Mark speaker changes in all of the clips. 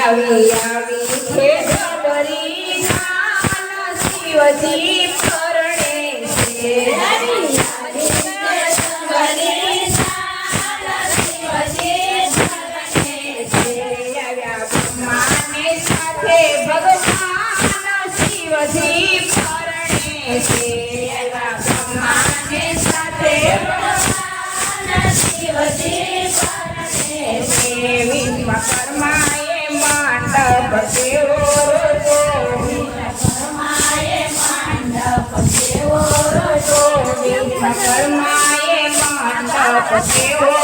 Speaker 1: આવી આવી છે જાન શિવજી વિશ્વકર્માએ મંડપ કેવો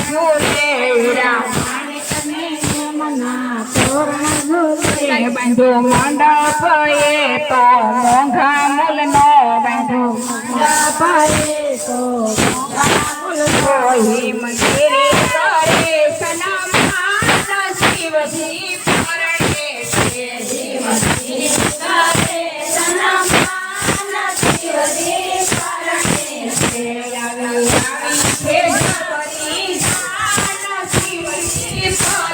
Speaker 1: ઝૂલે હાલો એ તો મોંઘા મૂલ નો બાંધો મંડપ. એ તો બાંધો કોઈ મંદિરે કરે સનામાન શિવજી પરણે છે શિવજી કરે સનામાન શિવજી પરણે છે આવી આવી છે શિવજી પરણે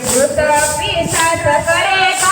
Speaker 1: ભૂત પિશાચ કરે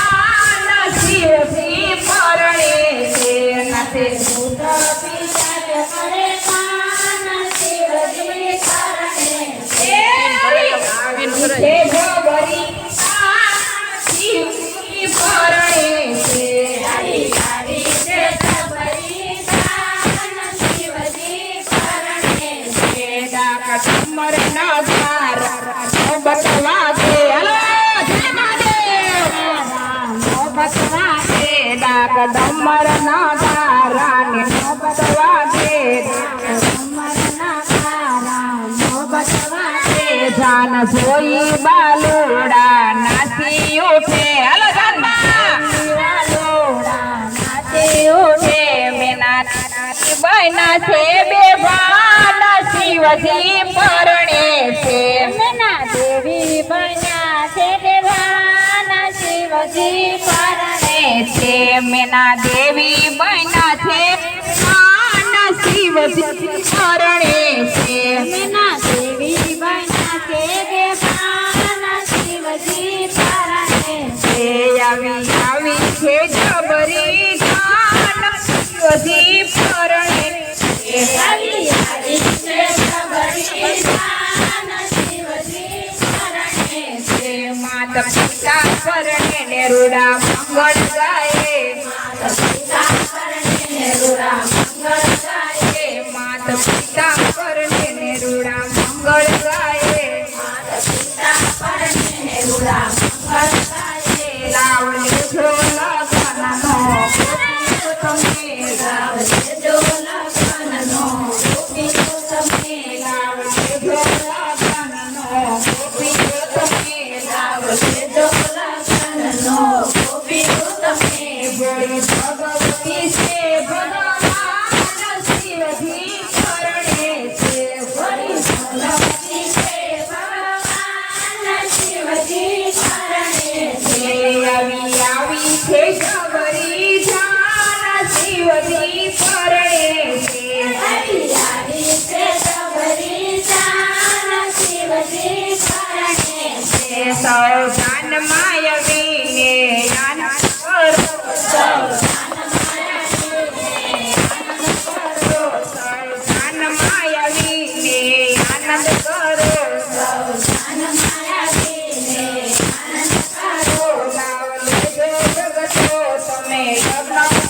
Speaker 1: બતવા દે ડાક ડમર ના ધારાને બતવા દે એ જાન જોઈ બાલુડા નાચી ઉઠે. હાલો જાનમાં નાચી ઉઠે. મેના નાચી બહેના છે બે ભાન શિવજી પરણે છે. મેના દેવી બન્યા છે. ભાન શિવજી પરણે છે. મેના દેવી બન્યા છે દેવાના શિવજી પરણે છે. આવી આવી છે જબરી જાન શિવજી પરણે છે. આવી આવી છે જબરી જાન શિવજી પરણે છે. માતા પિતા પરણે ને રૂડા મંગળ સખી લાવ દો